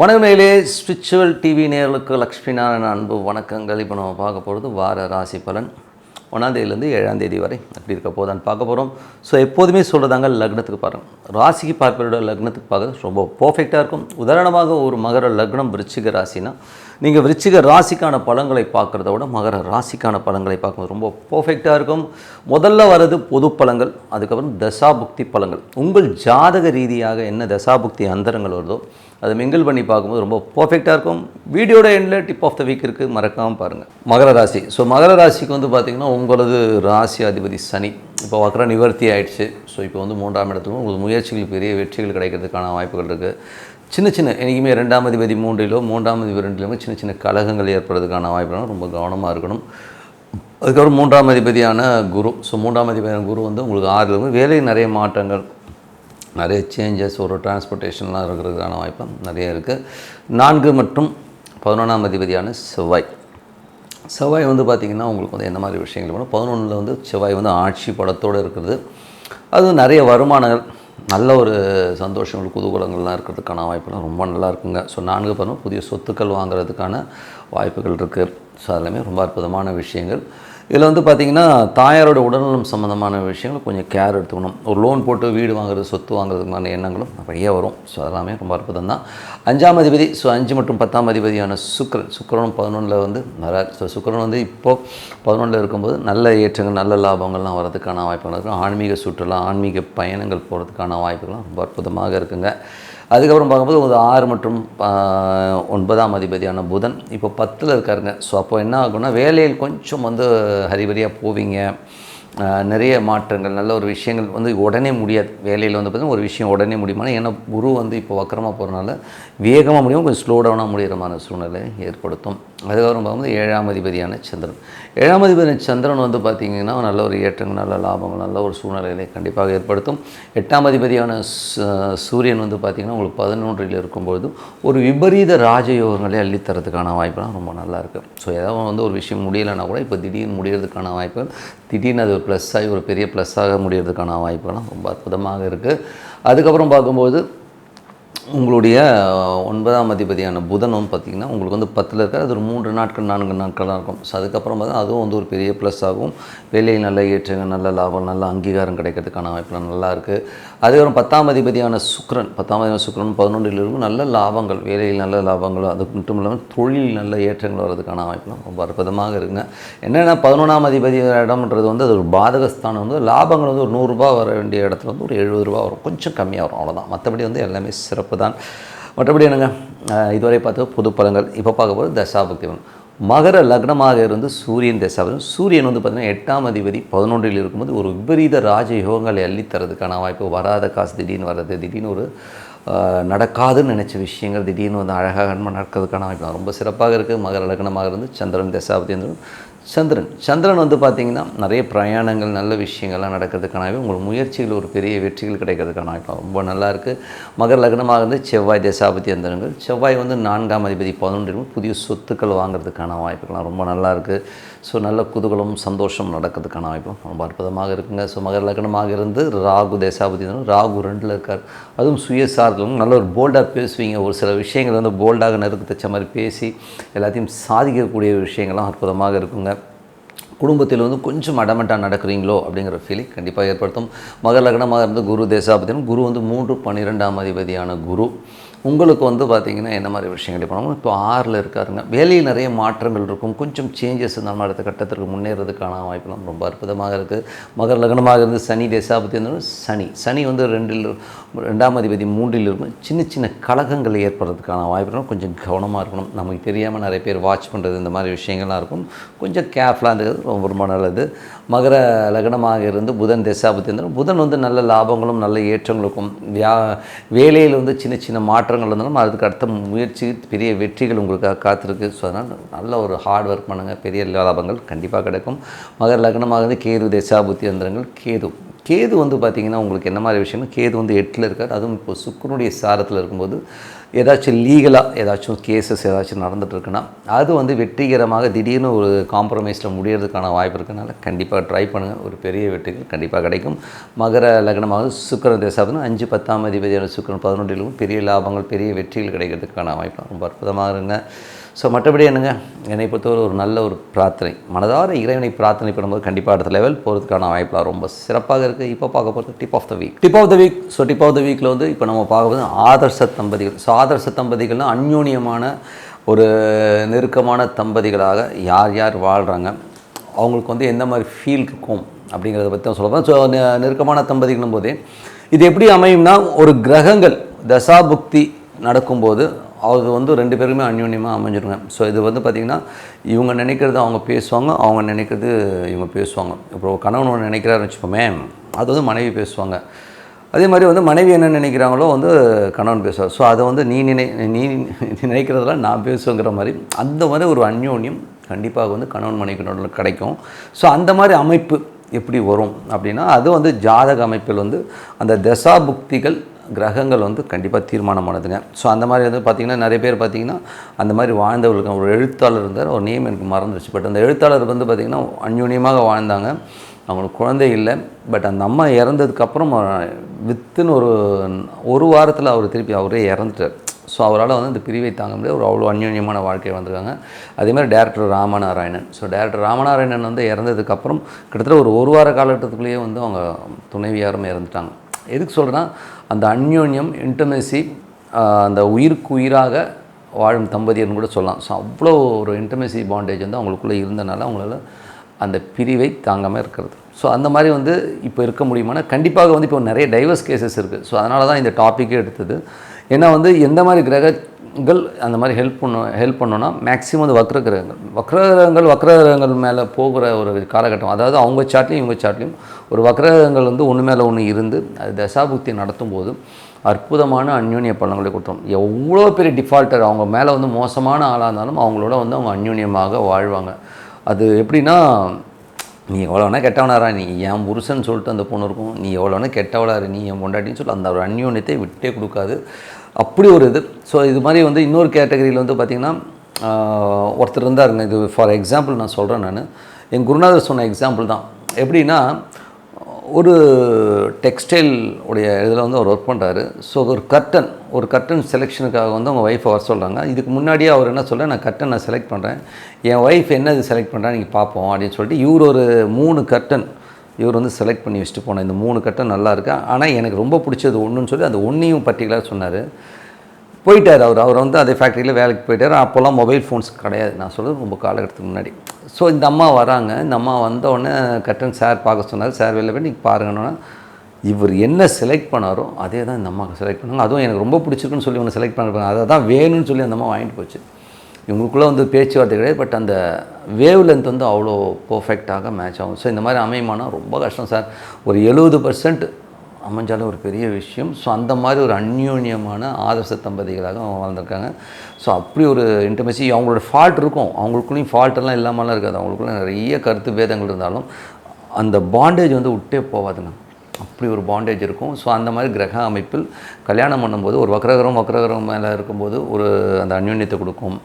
வணக்கம் நேயர்களே spiritual TV நேர்களுக்கு லக்ஷ்மி நாராயண அன்பு வணக்கங்கள். இப்போ நம்ம பார்க்க போகிறது வார ராசி பலன். ஒன்றாந்தேதியிலேருந்து ஏழாம் தேதி வரை அப்படி இருக்க போதான்னு பார்க்க போகிறோம் ஸோ எப்போதுமே சொல்கிறதாங்க லக்னத்துக்கு பாருங்கள் ராசிக்கு பார்ப்பதோட லக்னத்துக்கு பார்க்க ரொம்ப பர்ஃபெக்டாக இருக்கும். உதாரணமாக ஒரு மகர லக்னம் விருச்சிக ராசினா நீங்கள் விருச்சிக ராசிக்கான பழங்களை பார்க்குறத விட மகர ராசிக்கான பழங்களை பார்க்கும்போது ரொம்ப பர்ஃபெக்டாக இருக்கும். முதல்ல வர்றது பொது பழங்கள் அதுக்கப்புறம் தசாபுக்தி பழங்கள் உங்கள் ஜாதக ரீதியாக என்ன தசாபுக்தி அந்தரங்கள் வருதோ அதை மிங்கிள் பண்ணி பார்க்கும்போது ரொம்ப பர்ஃபெக்டாக இருக்கும். வீடியோட எண்டில் டிப் ஆஃப் த வீக் இருக்குது மறக்காமல் பாருங்கள் மகர ராசி. ஸோ மகர ராசிக்கு வந்து பார்த்திங்கன்னா உங்களது ராசி அதிபதி சனி. இப்போ வக்கர நிவர்த்தி ஆயிடுச்சு. ஸோ இப்போ வந்து மூன்றாம் இடத்துக்கும் உங்களுக்கு முயற்சிகள் பெரிய வெற்றிகள் கிடைக்கிறதுக்கான வாய்ப்புகள் இருக்குது சின்ன சின்ன என்றைக்குமே ரெண்டாம் அதிபதி மூன்றிலோ மூன்றாம் அதிபதி ரெண்டிலுமே சின்ன சின்ன கழகங்கள் ஏற்படுறதுக்கான வாய்ப்புகள் ரொம்ப கவனமாக இருக்கணும். அதுக்கப்புறம் மூன்றாம் அதிபதியான குரு. ஸோ மூன்றாம் அதிபதியான குரு வந்து உங்களுக்கு ஆறு வந்து வேலை நிறைய மாற்றங்கள் நிறைய சேஞ்சஸ் ஒரு டிரான்ஸ்போர்ட்டேஷன்லாம் இருக்கிறதுக்கான வாய்ப்பு நிறைய இருக்குது நான்கு மற்றும் பதினொன்றாம் அதிபதியான செவ்வாய். செவ்வாய் வந்து பார்த்திங்கன்னா உங்களுக்கு வந்து என்ன மாதிரி விஷயங்கள் பண்ணணும் பதினொன்றில் வந்து செவ்வாய் வந்து ஆட்சி படத்தோடு இருக்கிறது அது நிறைய வருமானங்கள் நல்ல ஒரு சந்தோஷங்கள் குதூகலங்கள்லாம் இருக்கிறதுக்கான வாய்ப்புலாம் ரொம்ப நல்லா இருக்குங்க. ஸோ நான்கு பதினொன்று புதிய சொத்துக்கள் வாங்குறதுக்கான வாய்ப்புகள் இருக்குது ஸோ அதெல்லாமே ரொம்ப அற்புதமான விஷயங்கள். இதில் வந்து பார்த்திங்கன்னா தாயாரோட உடல்நலம் சம்மந்தமான விஷயங்கள் கொஞ்சம் கேர் எடுத்துக்கணும். ஒரு லோன் போட்டு வீடு வாங்குறது சொத்து வாங்குறதுக்கான எண்ணங்களும் நிறைய வரும். ஸோ அதெல்லாமே ரொம்ப அற்புதம் தான். அஞ்சாம் அதிபதி ஸோ அஞ்சு மற்றும் பத்தாம் அதிபதியான சுக்கரன் சுக்கரனும் பதினொன்றில் வந்து வரார். ஸோ சுக்கரன் வந்து இப்போது பதினொன்றில் இருக்கும்போது நல்ல ஏற்றங்கள் நல்ல லாபங்கள்லாம் வரதுக்கான வாய்ப்புகள் இருக்குது ஆன்மீக சுற்றுலா ஆன்மீக பயணங்கள் போகிறதுக்கான வாய்ப்புகள்லாம் ரொம்ப அற்புதமாக இருக்குங்க. அதுக்கப்புறம் பார்க்கும்போது ஒரு ஆறு மற்றும் ஒன்பதாம் அதிபதியான புதன் இப்போ பத்தில் இருக்காருங்க. ஸோ அப்போ என்ன ஆகும்னா வேலையில் கொஞ்சம் வந்து ஹரிபரியாக போவீங்க. நிறைய மாற்றங்கள் நல்ல ஒரு விஷயங்கள் வந்து உடனே முடியாது. வேலையில் வந்து பார்த்திங்கன்னா ஒரு விஷயம் உடனே முடியுமானா ஏன்னா குரு வந்து இப்போ வக்கரமாக போகிறனால வேகமாக முடியும்? கொஞ்சம் ஸ்லோ டவுனாக முடிகிற மாதிரி சூழ்நிலை ஏற்படுத்தும். அதுக்கப்புறம் பார்க்கும்போது ஏழாம் அதிபதியான சந்திரன். ஏழாம் அதிபதியான சந்திரன் வந்து பார்த்திங்கன்னா நல்ல ஒரு ஏற்றங்கள் நல்ல லாபங்கள் நல்ல ஒரு சூழ்நிலைகளை கண்டிப்பாக ஏற்படுத்தும். எட்டாம் அதிபதியான சூரியன் வந்து பார்த்திங்கன்னா உங்களுக்கு பதினொன்றில் இருக்கும்பொழுது ஒரு விபரீத ராஜயோகங்களை அள்ளித்தரதுக்கான வாய்ப்புலாம் ரொம்ப நல்லா இருக்குது ஸோ ஏதாவது வந்து ஒரு விஷயம் முடியலைன்னா கூட இப்போ திடீர்னு முடியறதுக்கான வாய்ப்புகள் திடீர்னு அது ஒரு ப்ளஸ் ஆகி ஒரு பெரிய ப்ளஸ்ஸாக முடியறதுக்கான வாய்ப்புகள்லாம் ரொம்ப அற்புதமாக இருக்குது அதுக்கப்புறம் பார்க்கும்போது உங்களுடைய ஒன்பதாம் அதிபதியான புதனும் பார்த்திங்கன்னா உங்களுக்கு வந்து பத்தில் இருக்காது அது ஒரு மூன்று நாட்கள் நான்கு நாட்களாக இருக்கும். ஸோ அதுக்கப்புறம் பார்த்தா அதுவும் வந்து ஒரு பெரிய ப்ளஸ் ஆகும். வேலையில் நல்ல ஏற்றங்கள் நல்ல லாபம் நல்ல அங்கீகாரம் கிடைக்கிறதுக்கான வாய்ப்புலாம் நல்லா இருக்குது அதுக்கப்புறம் பத்தாம் அதிபதியான சுக்ரன் பத்தாம் அதிபதியான சுக்ரன் பதினொன்றில் இருக்கும். நல்ல லாபங்கள் வேலையில் நல்ல லாபங்கள் அது மட்டும் இல்லாமல் தொழில் நல்ல ஏற்றங்கள் வர்றதுக்கான வாய்ப்புலாம் ரொம்ப அற்புதமாக இருக்குங்க. என்னென்னா பதினொன்றாம் அதிபதி இடம்ன்றது வந்து அது ஒரு பாதகஸ்தானம் வந்து லாபங்கள் வந்து ஒரு நூறுரூபா வர வேண்டிய இடத்துல வந்து ஒரு எழுபது ரூபா வரும். கொஞ்சம் கம்மியாக வரும். அவ்வளோதான் மற்றபடி வந்து எல்லாமே சிறப்பு தான். மற்றபடி என்னங்க? இதுவரை பார்த்து பொது பலங்கள் இப்போ பார்க்க போகிறது தசாபக்தி மகர லக்னமாக இருந்து சூரியன் தசாபதம் சூரியன் வந்து பார்த்திங்கன்னா எட்டாம் அதிபதி பதினொன்றில் இருக்கும்போது ஒரு விபரீத ராஜயோகங்களை அள்ளித்தரதுக்கான வாய்ப்பு வராத காசு திடீர்னு வர்றது திடீர்னு ஒரு நடக்காதுன்னு நினச்ச விஷயங்கள் திடீர்னு வந்து அழகாக நடக்கிறதுக்கான வாய்ப்பு. ரொம்ப சிறப்பாக இருக்குது மகர லக்னமாக இருந்து சந்திரன் தசாபதி சந்திரன். சந்திரன் வந்து பார்த்திங்கன்னா நிறைய பிரயாணங்கள் நல்ல விஷயங்கள்லாம் நடக்கிறதுக்கான உங்களுக்கு முயற்சிகள் ஒரு பெரிய வெற்றிகள் கிடைக்கிறதுக்கான வாய்ப்பு ரொம்ப நல்லா இருக்குது மகர லக்னமாக இருந்து செவ்வாய் தேசாபதி அந்தரங்கள் செவ்வாய் வந்து நான்காம் அதிபதி பதினொன்று புதிய சொத்துக்கள் வாங்குறதுக்கான வாய்ப்புகள்லாம் ரொம்ப நல்லா இருக்குது ஸோ நல்ல குதூகலம் சந்தோஷம் நடக்கிறதுக்கான வாய்ப்பும் ரொம்ப அற்புதமாக இருக்குங்க. ஸோ மகர லக்னமாக இருந்து ராகு தேசாபதி ராகு ரெண்டில் இருக்கார். அதுவும் சுயசார்பும் நல்ல ஒரு போல்டாக பேசுவீங்க. ஒரு சில விஷயங்கள் வந்து போல்டாக நெருக்கு தச்ச மாதிரி பேசி எல்லாத்தையும் சாதிக்கக்கூடிய விஷயங்கள்லாம் அற்புதமாக இருக்குங்க. குடும்பத்தில் வந்து கொஞ்சம் அடமெண்ட்டாக நடக்கிறீங்களோ அப்படிங்கிற ஃபீலிங் கண்டிப்பாக ஏற்படுத்தும். மகர லக்னமாக இருந்து குரு தேசாபதினும் குரு வந்து மூன்று பன்னிரெண்டாம் அதிபதியான குரு. உங்களுக்கு வந்து பார்த்திங்கன்னா என்ன மாதிரி விஷயங்கள் பண்ணணும் இப்போ ஆறில் இருக்காருங்க. வேலையில் நிறைய மாற்றங்கள் இருக்கும். கொஞ்சம் சேஞ்சஸ் நம்ம அடுத்த கட்டத்திற்கு முன்னேறதுக்கான வாய்ப்புலாம் ரொம்ப அற்புதமாக இருக்குது மகர லக்னமாக இருந்து சனி தேசாபதி இருந்தாலும் சனி. சனி வந்து ரெண்டில் ரெண்டாம் அதிபதி மூன்றில் இருக்கும். சின்ன சின்ன கழகங்கள் ஏற்படுறதுக்கான வாய்ப்புகளும் கொஞ்சம் கவனமாக இருக்கணும். நமக்கு தெரியாமல் நிறைய பேர் வாட்ச் பண்ணுறது இந்த மாதிரி விஷயங்கள்லாம் இருக்கும். கொஞ்சம் கேர்ஃபுல்லாக இருந்தது ரொம்ப ரொம்ப நல்லது. மகர லக்னமாக இருந்து புதன் தேசாபதி இருந்தாலும் புதன் வந்து நல்ல லாபங்களும் நல்ல ஏற்றங்களுக்கும். வியா வேலையில் வந்து சின்ன சின்ன மாற்றம் மாற்றங்கள் இருந்தாலும் அதுக்கு அடுத்த முயற்சி பெரிய வெற்றிகள் உங்களுக்காக காத்திருக்கு. ஸோ அதனால் நல்ல ஒரு ஹார்ட் ஒர்க் பண்ணுங்கள் பெரிய லாபங்கள் கண்டிப்பாக கிடைக்கும். மகர் லக்னமாக கேது தசாபுத்தி அந்தரங்கள் கேது. கேது வந்து பார்த்திங்கன்னா உங்களுக்கு என்ன மாதிரி விஷயம்னா கேது வந்து எட்டில் இருக்கார். அதுவும் இப்போ சுக்கரனுடைய சாரத்தில் இருக்கும்போது ஏதாச்சும் லீகலாக ஏதாச்சும் கேசஸ் ஏதாச்சும் நடந்துகிட்ருக்குன்னா அது வந்து வெற்றிகரமாக திடீர்னு ஒரு காம்ப்ரமைஸில் முடியறதுக்கான வாய்ப்பு இருக்கனால கண்டிப்பாக ட்ரை பண்ணுங்கள் ஒரு பெரிய வெற்றிகள் கண்டிப்பாக கிடைக்கும். மகர லக்னமாக சுக்கரன் தேசாப்னா அஞ்சு பத்தாம் அதிபதியான சுக்கரன் பதினொன்றிலும் பெரிய லாபங்கள் பெரிய வெற்றிகள் கிடைக்கிறதுக்கான வாய்ப்பு. ரொம்ப அற்புதமாக இருங்க. ஸோ மற்றபடி என்னங்க? என்னை பொறுத்தவரை ஒரு நல்ல ஒரு பிரார்த்தனை. மனதார இறைவனை பிரார்த்தனை பண்ணும்போது கண்டிப்பாக அடுத்த லெவல் போகிறதுக்கான வாய்ப்பெலாம் ரொம்ப சிறப்பாக இருக்குது இப்போ பார்க்க போகிறது tip of the week tip of the week so tip of the வீக்கில் வந்து இப்போ நம்ம பார்க்க போகிறது ஆதர்ச தம்பதிகள். ஸோ ஆதர்ச தம்பதிகள்னால் அந்யோன்யமான ஒரு நெருக்கமான தம்பதிகளாக யார் யார் வாழ்கிறாங்க அவங்களுக்கு வந்து எந்த மாதிரி ஃபீல் இருக்கும் அப்படிங்கிறத பற்றி தான் சொல்லப்போம் ஸோ நெருக்கமான தம்பதிகளும் போதே இது எப்படி அமையும்னா ஒரு கிரகங்கள் தசாபுக்தி நடக்கும்போது அது வந்து ரெண்டு பேருக்குமே அந்யோன்யமாக அமைஞ்சிருங்க. ஸோ இது வந்து பார்த்திங்கன்னா இவங்க நினைக்கிறது அவங்க பேசுவாங்க அவங்க நினைக்கிறது இவங்க பேசுவாங்க. இப்போ கணவன் ஒன்று நினைக்கிறாருன்னு வச்சுப்போமே அது வந்து மனைவி பேசுவாங்க. அதே மாதிரி வந்து மனைவி என்ன நினைக்கிறாங்களோ வந்து கணவன் பேசுவார். ஸோ அதை வந்து நீ நினை நீ நினைக்கிறதெல்லாம் நான் பேசுங்கிற மாதிரி அந்த மாதிரி ஒரு அந்யோன்யம் கண்டிப்பாக வந்து கணவன் மனைவி நடுவில் கிடைக்கும். ஸோ அந்த மாதிரி அமைப்பு எப்படி வரும் அப்படின்னா அது வந்து ஜாதக அமைப்பில் வந்து அந்த தசா புக்திகள் கிரகங்கள் வந்து கண்டிப்பாக தீர்மானமானதுங்க. ஸோ அந்த மாதிரி வந்து பார்த்திங்கன்னா நிறைய பேர் பார்த்திங்கன்னா அந்த மாதிரி வாழ்ந்தவர்களுக்கு ஒரு எழுத்தாளர் இருந்தார். ஒரு நேம் எனக்கு மறந்துருச்சு பட் அந்த எழுத்தாளர் வந்து பார்த்திங்கன்னா அந்யூன்யமாக வாழ்ந்தாங்க. அவங்களுக்கு குழந்தை இல்லை. பட் அந்த அம்மா இறந்ததுக்கப்புறம் வித்துன்னு ஒரு ஒரு வாரத்தில் அவர் திருப்பி அவரே இறந்துட்டார். ஸோ அவரால் வந்து இந்த பிரிவை தாங்க முடியாது ஒரு அவ்வளோ அந்யோன்யமான வாழ்க்கையை வந்திருக்காங்க அதே மாதிரி director Ramanarayanan. So director Ramanarayanan வந்து இறந்ததுக்கப்புறம் கிட்டத்தட்ட ஒரு ஒரு வார காலகட்டத்துக்குள்ளேயே வந்து அவங்க துணைவியாரும் இறந்துட்டாங்க. எதுக்கு சொல்கிறேன்னா அந்த அந்யோன்யம் இன்டர்மெசி அந்த உயிருக்கு உயிராக வாழும் தம்பதியர்னு கூட சொல்லலாம். ஸோ அவ்வளோ ஒரு இன்டர்மெசி பாண்டேஜ் வந்து அவங்களுக்குள்ளே இருந்தனால அவங்களால அந்த பிரிவை தாங்காமல் இருக்கிறது. ஸோ அந்த மாதிரி வந்து இப்போ இருக்க முடியுமானா கண்டிப்பாக வந்து இப்போ நிறைய டைவர்ஸ் கேசஸ் இருக்குது ஸோ அதனால தான் இந்த டாப்பிக்கே எடுத்தது. ஏன்னா வந்து எந்த மாதிரி கிரகங்கள் அந்த மாதிரி ஹெல்ப் பண்ணும் ஹெல்ப் பண்ணோன்னா மேக்ஸிமம் வந்து வக்ர கிரகங்கள். வக்ர கிரகங்கள் வக்ர கிரகங்கள் மேலே போகிற ஒரு காலகட்டம். அதாவது அவங்க சாட்லேயும் இவங்க சாட்லேயும் ஒரு வக்ர கிரகங்கள் வந்து ஒன்று மேலே ஒன்று இருந்து அது தசாபுக்தி நடத்தும் போது அற்புதமான அந்யூன்ய பலன்களை கொடுத்தோம் எவ்வளோ பெரிய டிஃபால்ட்டர் அவங்க மேலே வந்து மோசமான ஆளாக இருந்தாலும் அவங்களோட வந்து அவங்க அந்யூன்யமாக வாழ்வாங்க. அது எப்படின்னா நீ எவ்வளோனா கெட்டவனாரா நீ என் புருஷன் சொல்லிட்டு அந்த பொண்ணு இருக்கும். நீ எவ்வளோனா கெட்டவளாரு நீ என் பொண்டாட்டின்னு சொல்லி அந்த ஒரு அந்யோன்யத்தை விட்டே கொடுக்காது. அப்படி ஒரு இது. ஸோ இது மாதிரி வந்து இன்னொரு கேட்டகரியில் வந்து பார்த்திங்கன்னா ஒருத்தர் இருந்தாருங்க. இது ஃபார் எக்ஸாம்பிள் நான் சொல்கிறேன் நான். என் குருநாதர் சொன்ன எக்ஸாம்பிள் தான். எப்படின்னா ஒரு டெக்ஸ்டைல் உடைய இதில் வந்து அவர் ஒர்க் பண்ணுறாரு ஸோ ஒரு கர்டன் ஒரு கர்டன் செலெக்ஷனுக்காக வந்து அவங்க ஒய்ஃபை வர சொல்கிறாங்க இதுக்கு முன்னாடியே அவர் என்ன சொல்ல நான் கர்டன் நான் செலக்ட் பண்ணுறேன் என் ஒய்ஃப் என்ன இது செலக்ட் பண்ணுறா நீங்கள் பார்ப்போம் அப்படின்னு சொல்லிட்டு இவர் ஒரு மூணு கர்டன் இவர் வந்து செலக்ட் பண்ணி வச்சுட்டு போனேன் இந்த மூணு கட்டம் நல்லா இருக்கு? ஆனால் எனக்கு ரொம்ப பிடிச்சது ஒன்றுன்னு சொல்லி அந்த ஒன்றையும் பர்டிகுலராக சொன்னார். போயிட்டார் அவர். அவர் வந்து அதே ஃபேக்ட்ரியில் வேலைக்கு போயிட்டார். அப்போல்லாம் மொபைல் ஃபோன்ஸ் கிடையாது. நான் சொல்கிறது ரொம்ப காலகட்டத்துக்கு முன்னாடி. ஸோ இந்த அம்மா வராங்க. இந்த அம்மா வந்த கட்டன் சார் பார்க்க சொன்னார். சார் வெளில போய் நீங்கள் பாருங்கன்னா இவர் என்ன செலக்ட் பண்ணாரோ அதே தான் இந்த அம்மாவுக்கு செலக்ட் பண்ணாங்க. அதுவும் எனக்கு ரொம்ப பிடிச்சிருக்குன்னு சொல்லி ஒன்று செலக்ட் பண்ணுறாங்க அதை தான் வேணும்னு சொல்லி அந்த அம்மா வாங்கிட்டு போச்சு. இவங்களுக்குள்ளே வந்து பேச்சுவார்த்தை கிடையாது பட் அந்த வேவ் லென்த் வந்து அவ்வளோ பர்ஃபெக்டாக மேட்ச் ஆகும். ஸோ இந்த மாதிரி அமையுமானா ரொம்ப கஷ்டம் சார். ஒரு எழுபது பர்சன்ட் அமைஞ்சாலும் ஒரு பெரிய விஷயம். ஸோ அந்த மாதிரி ஒரு அந்யோன்யமான ஆதர்ச தம்பதிகளாக அவங்க வாழ்ந்திருக்காங்க ஸோ அப்படி ஒரு இன்டர்மெசி அவங்களோட ஃபால்ட் இருக்கும். அவங்களுக்குள்ளேயும் ஃபால்ட்டெல்லாம் இல்லாமலாம் இருக்காது. அவங்களுக்குள்ள நிறைய கருத்து பேதங்கள் இருந்தாலும் அந்த பாண்டேஜ் வந்து விட்டே போகாதுங்க. அப்படி ஒரு பாண்டேஜ் இருக்கும். ஸோ அந்த மாதிரி கிரக அமைப்பில் கல்யாணம் பண்ணும்போது ஒரு வக்ரகரம் வக்ரகரம் மேலே இருக்கும்போது ஒரு அந்த அந்யோன்யத்தை கொடுக்கும்.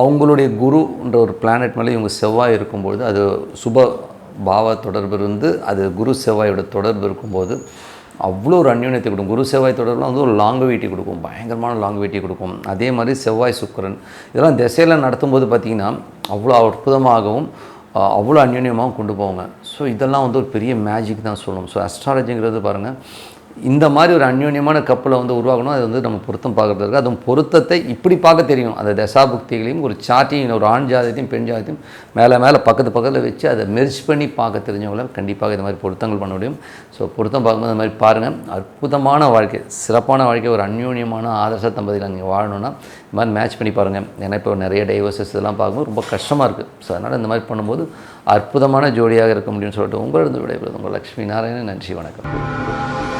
அவங்களுடைய குருன்ற ஒரு பிளானட் மேலே இவங்க செவ்வாய் இருக்கும்பொழுது அது சுப பாவ தொடர்பு இருந்து அது குரு செவ்வாயோட தொடர்பு இருக்கும்போது அவ்வளோ ஒரு அந்யோன்யத்தை கொடுக்கும். குரு செவ்வாய் தொடர்புலாம் வந்து ஒரு லாங்குவிட்டி கொடுக்கும். பயங்கரமான லாங்குவிட்டி கொடுக்கும். அதே மாதிரி செவ்வாய் சுக்கரன் இதெல்லாம் திசையில் நடத்தும்போது பார்த்திங்கன்னா அவ்வளோ அற்புதமாகவும் அவ்வளோ அந்யோன்யமாகவும் கொண்டு போவாங்க. ஸோ இதெல்லாம் வந்து ஒரு பெரிய மேஜிக் தான் சொல்லணும் ஸோ அஸ்ட்ராலஜிங்கிறது பாருங்கள் இந்த மாதிரி ஒரு அந்யோன்யமான கப்பலை வந்து உருவாக்கணும் அது வந்து நம்ம பொருத்தம் பார்க்குறதுக்கு அதுவும் பொருத்தத்தை இப்படி பார்க்க தெரியும். அந்த தசாபுக்திகளையும் ஒரு சாட்டியும் ஒரு ஆண் ஜாதத்தையும் பெண் ஜாதத்தையும் மேலே மேலே பக்கத்து பக்கத்தில் வச்சு அதை மெர்ஜ் பண்ணி பார்க்க தெரிஞ்சவங்களால் கண்டிப்பாக இந்த மாதிரி பொருத்தங்கள் பண்ண முடியும். ஸோ பொருத்தம் பார்க்கும்போது இந்த மாதிரி பாருங்கள் அற்புதமான வாழ்க்கை சிறப்பான வாழ்க்கை ஒரு அந்யோன்யமான ஆதர்ச தம்பதியில் நீங்கள் வாழணும்னா இந்த மாதிரி மேட்ச் பண்ணி பாருங்கள் ஏன்னா இப்போ நிறைய டைவர்சஸ் இதெல்லாம் பார்க்கும்போது ரொம்ப கஷ்டமாக இருக்குது ஸோ அதனால் இந்த மாதிரி பண்ணும்போது அற்புதமான ஜோடியாக இருக்க முடியும்னு சொல்லிட்டு உங்களிடம் விடைபெறுது உங்கள் லக்ஷ்மி நாராயணன். நன்றி வணக்கம்.